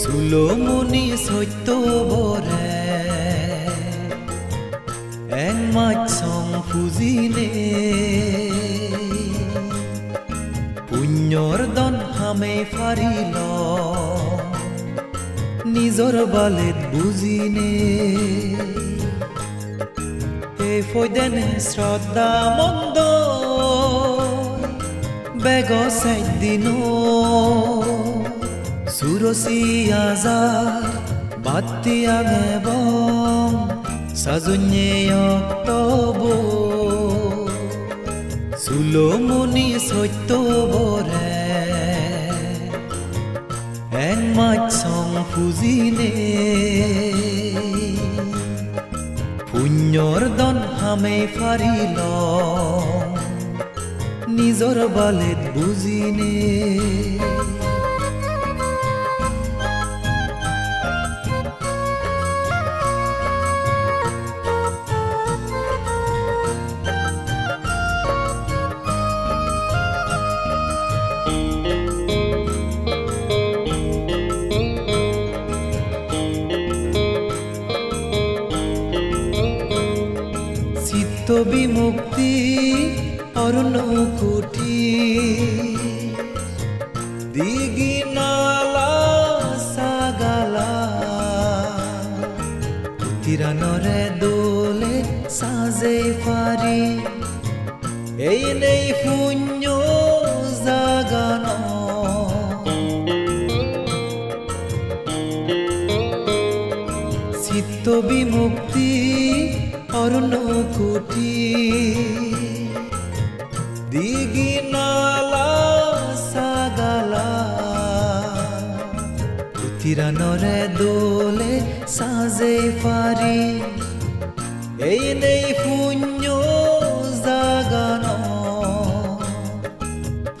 চুলমুনি সত্য বৰে এং মাছং ফুজিনে পুণ্যৰ দন হামে ফাৰিল নিজৰ বালেত বুজিনে এই ফৈদেনে শ্ৰদ্ধা মন্দ। বেগ দিনো সুরসি আজার বাতিয়া এবং সাজুnye অক্টোব সুলোমনি সত্য বরে এক সং ফুজিনে পুণ্যর দন হামে ফারিল নিজৰ বালেত বুজিনে বিমুক্তি অরুণ কুটি দিগি নালা দোলে সাজে ফারি এই নেই পুণ্য জাগানো। চিত্ত বিমুক্তি অরুণ সাজে ফারি এই নেই পুণ্য জাগানো।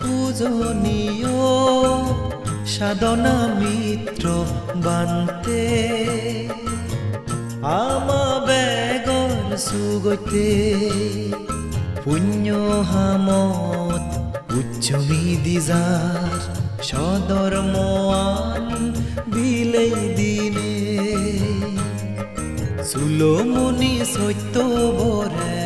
পূজনীয়, সাধনা মিত্র বান্তে। আমা বেগর সুগতে। পুণ্য হামত উচ্চমি দিজার সদর মোয়ান বিলেই দিনে। সুলোমনি সত্য বরে।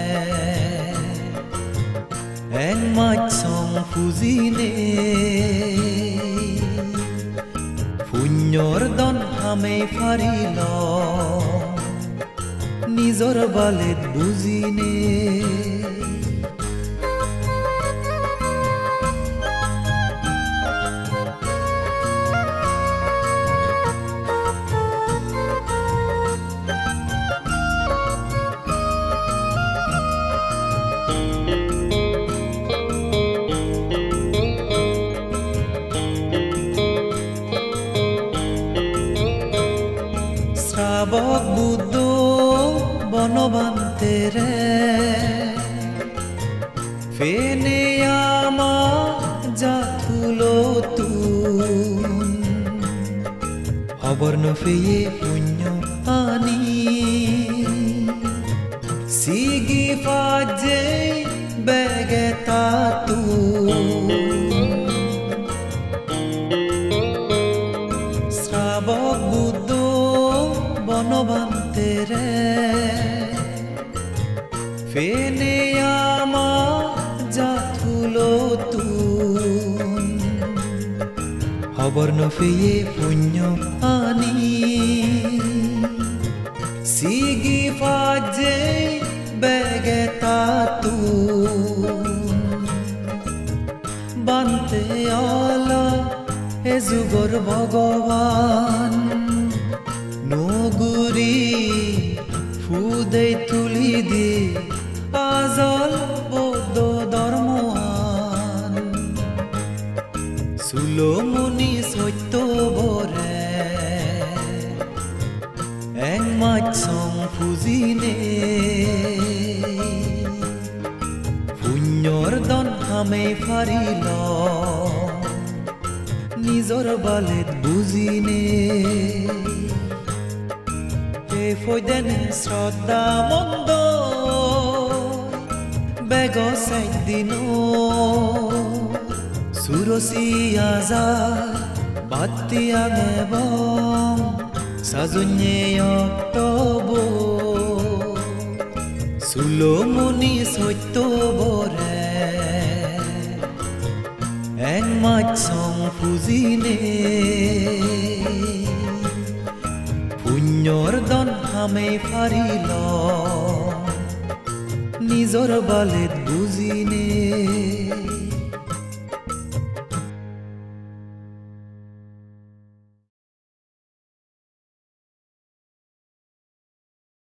এক মাছং ফুজিনে পুণ্যৰ দন হামে ফাৰিল নিজৰ বালেত বুজিনে বনবান্তেৰে ফেনে আমা জাথুলো তু হবর নফেয়ে পুণ্য হবর নফেয়ে পুণ্য আনি। সিগি ফাজে বেগে তাতুন বান্তে আলা এ যুগর ভগবান। নগুরি ফুদে তুলি দি সুলোমনি সত্য বরে। এক মাছং ফুজিনে পুণ্যৰ দন হামে ফারিল নিজর বালেত বুজিনে। ফৈদেনে শ্রদ্ধা মন্দ। বেগ দিন। সুরসি আজার বাতি এবং সাজুnye অক্টোবর সুলোমনি সত্য বরে এক মাছ সং ফুজিনে পুণ্যর দন হামে ফারিল নিজর বালেত বুজিনে